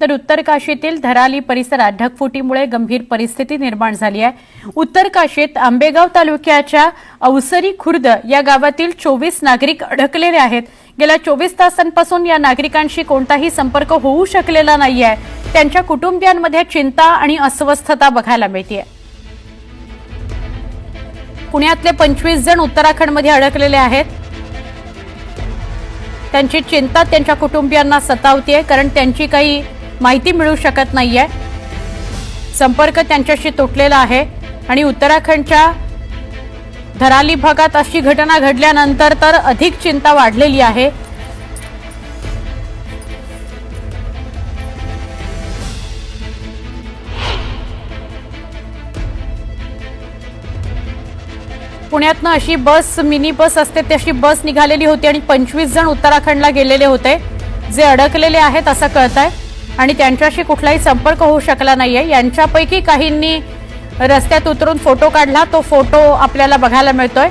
तर उत्तर काशीतील धराली परिसरात ढगफुटीमुळे गंभीर परिस्थिती निर्माण झाली आहे. उत्तर काशीत आंबेगाव तालुक्याच्या अवसरी खुर्द या गावातील चोवीस नागरिक अडकलेले आहेत. गेल्या चोवीस तासांपासून या नागरिकांशी कोणताही संपर्क होऊ शकलेला नाही आहे त्यांच्या कुटुंबियांमध्ये चिंता आणि अस्वस्थता बघायला मिळते पुण्यातले पंचवीस जण उत्तराखंडमध्ये अडकलेले आहेत. त्यांची चिंता त्यांच्या कुटुंबियांना सतावतीये कारण त्यांची काही माहिती मिळू शकत नाहीये. संपर्क त्यांच्याशी तुटलेला आहे आणि उत्तराखंडच्या धराली भागात अशी घटना घडल्यानंतर तर अधिक चिंता वाढलेली आहे. पुण्यातनं अशी बस मिनी बस असते तशी बस निघालेली होती आणि पंचवीस जण उत्तराखंडला गेलेले होते. जे अडकलेले आहेत असं कळत आहे आणि त्यांच्याशी कुठलाही संपर्क होऊ शकला नाहीये. यांच्यापैकी काहींनी रस्त्यात उतरून फोटो काढला तो फोटो आपल्याला बघायला मिळतोय.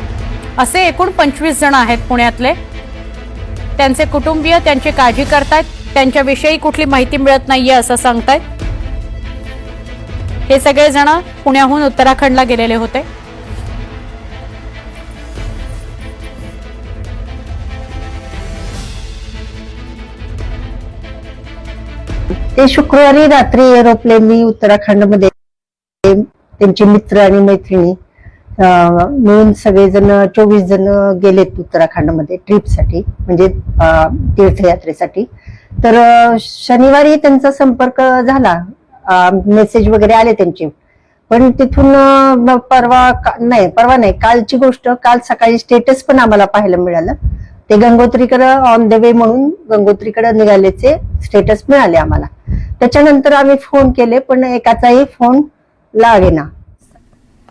असे एकूण पंचवीस जण आहेत पुण्यातले. त्यांचे कुटुंबीय त्यांची काळजी करतायत. त्यांच्याविषयी कुठली माहिती मिळत नाहीये असं सांगतायत. हे सगळेजण पुण्याहून उत्तराखंडला गेलेले होते. ते शुक्रवारी रात्री एरोप्लेननी उत्तराखंडमध्ये त्यांचे मित्र आणि मैत्रिणी मिळून सगळेजण चोवीस जण गेलेत उत्तराखंडमध्ये ट्रिपसाठी म्हणजे तीर्थयात्रेसाठी. तर शनिवारी त्यांचा संपर्क झाला. मेसेज वगैरे आले त्यांचे. पण तिथून परवा का- नाही परवा नाही कालची गोष्ट काल सकाळी स्टेटस पण आम्हाला पाहायला मिळालं. ते गंगोत्रीकडे ऑन द वे म्हणून गंगोत्रीकडे निघाल्याचे स्टेटस मिळाले आम्हाला. त्याच्यानंतर आम्ही फोन केले पण एकाचाही फोन लागेना.